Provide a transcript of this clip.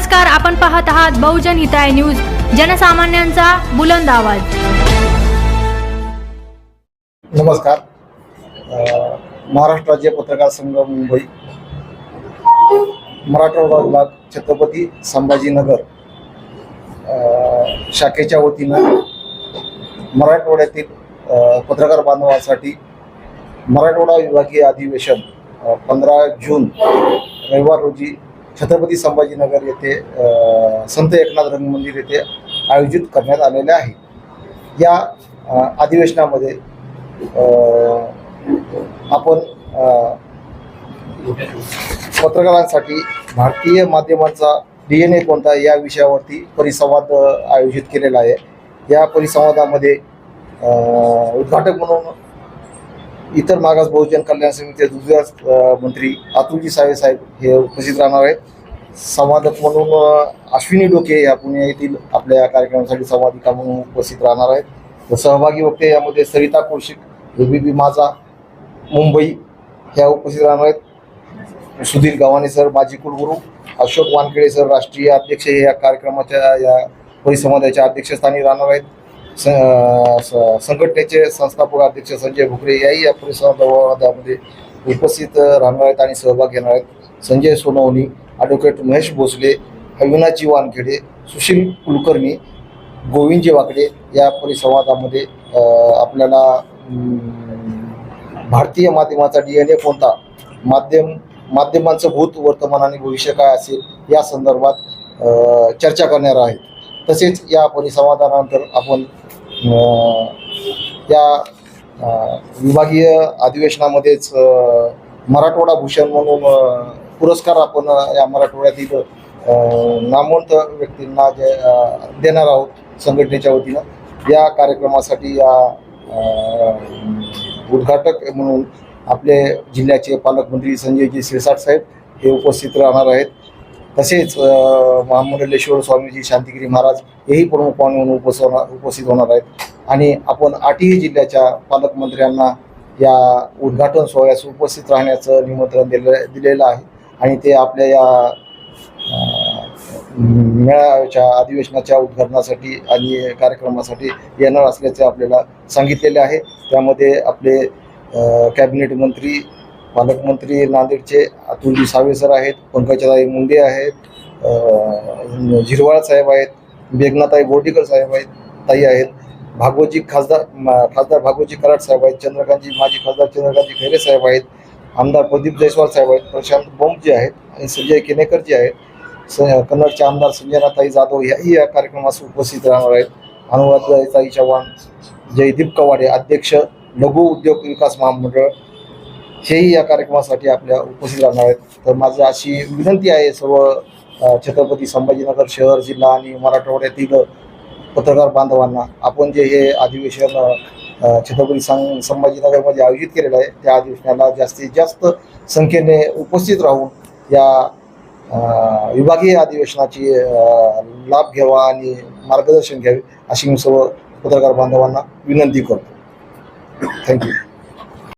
नमस्कार आपण पाहत आहात बहुजन हिताय न्यूज जनसामान्यांचा बुलंद आवाज. नमस्कार. महाराष्ट्र राज्य पत्रकार संघ मुंबई. मराठवाडा विभाग छत्रपती संभाजीनगर शाखेच्या वतीनं मराठवाड्यातील पत्रकार बांधवांसाठी मराठवाडा विभागीय अधिवेशन पंधरा जून रविवार रोजी छत्रपती संभाजीनगर येथे संत एकनाथ रंगमंदिर येथे आयोजित करण्यात आलेले आहे. या अधिवेशनामध्ये आपण पत्रकारांसाठी भारतीय माध्यमांचा डी एन ए कोणता या विषयावरती परिसंवाद आयोजित केलेला आहे. या परिसंवादामध्ये उद्घाटक म्हणून इतर मागास बहुजन कल्याण समितीचे दुसऱ्या मंत्री अतुलजी सावे साहेब हे उपस्थित राहणार आहेत. संवादक म्हणून अश्विनी डोके या पुणे येथील आपल्या या कार्यक्रमासाठी संवादिका म्हणून उपस्थित राहणार आहेत. तर सहभागी वक्ते यामध्ये सरिता कौशिक एबीपी माझा मुंबई ह्या उपस्थित राहणार आहेत. सुधीर गव्हाणे सर माजी कुलगुरू अशोक वानखेडे सर राष्ट्रीय अध्यक्ष हे या कार्यक्रमाच्या या परिसंवादाच्या अध्यक्षस्थानी राहणार आहेत. संघटनेचे संस्थापक अध्यक्ष संजय भुकरे याही या परिसंवादामध्ये उपस्थित राहणार आहेत आणि सहभाग घेणार आहेत. संजय सोनवणी ॲडव्होकेट महेश भोसले अविनाजी वानखेडे सुशील कुलकर्णी गोविंदजी वाकडे या परिसंवादामध्ये आपल्याला भारतीय माध्यमाचा डी एन ए कोणता? माध्यम माध्यमांचं भूत वर्तमान आणि भविष्य काय असेल? या संदर्भात चर्चा करणार आहेत. तसेच या परिसंवादानंतर आपण या विभागीय अधिवेशनामध्येच मराठवाडा भूषण म्हणून पुरस्कार आपण या मराठवाड्यातील नामवंत व्यक्तींना जे देणार आहोत संघटनेच्या वतीनं या कार्यक्रमासाठी या उद्घाटक म्हणून आपले जिल्ह्याचे पालकमंत्री संजयजी शिरसाट साहेब हे उपस्थित राहणार आहेत. तसेच अ, महामंडलेश्वर स्वामीजी शांतिगिरी महाराज हेही प्रमुख पाहुणे म्हणून उपस्थित उपस्थित होणार आहेत. आणि आपण आठही जिल्ह्याच्या पालकमंत्र्यांना या उद्घाटन सोहळ्यास उपस्थित राहण्याचं निमंत्रण दिले दिलेलं आहे. आणि ते आपल्या या मेळाव्याच्या अधिवेशनाच्या उद्घाटनासाठी आणि कार्यक्रमासाठी येणार असल्याचे आपल्याला सांगितलेले आहे. त्यामध्ये आपले कॅबिनेट मंत्री पालकमंत्री नांदेडचे अतुलजी सावे सर आहेत पंकजाताई मुंडे आहेत झिरवाळ साहेब आहेत मेघनाताई बोर्डीकर साहेब आहेत ताई आहेत भागवतजी खासदार खासदार भागवतजी कराड साहेब आहेत चंद्रकांतजी माजी खासदार चंद्रकांतजी खैरे साहेब आहेत आमदार प्रदीप जयस्वाल साहेब आहेत प्रशांत बोंबजी आहेत आणि संजय केनेकरजी आहेत. स कन्नडचे आमदार संजयनाथाई जाधव याही या कार्यक्रमास उपस्थित राहणार आहेत. अनुवादताई चव्हाण जयदीप कवाडे अध्यक्ष लघु उद्योग विकास महामंडळ हेही या कार्यक्रमासाठी आपल्या उपस्थित राहणार आहेत. तर माझी अशी विनंती आहे सर्व छत्रपती संभाजीनगर शहर जिल्हा आणि मराठवाड्यातील पत्रकार बांधवांना. आपण जे हे अधिवेशन छत्रपती सं संभाजीनगरमध्ये आयोजित केलेलं आहे त्या अधिवेशनाला जास्तीत जास्त संख्येने उपस्थित राहून या विभागीय अधिवेशनाची लाभ घ्यावा आणि मार्गदर्शन घ्यावे अशी मी सर्व पत्रकार बांधवांना विनंती करतो. थँक्यू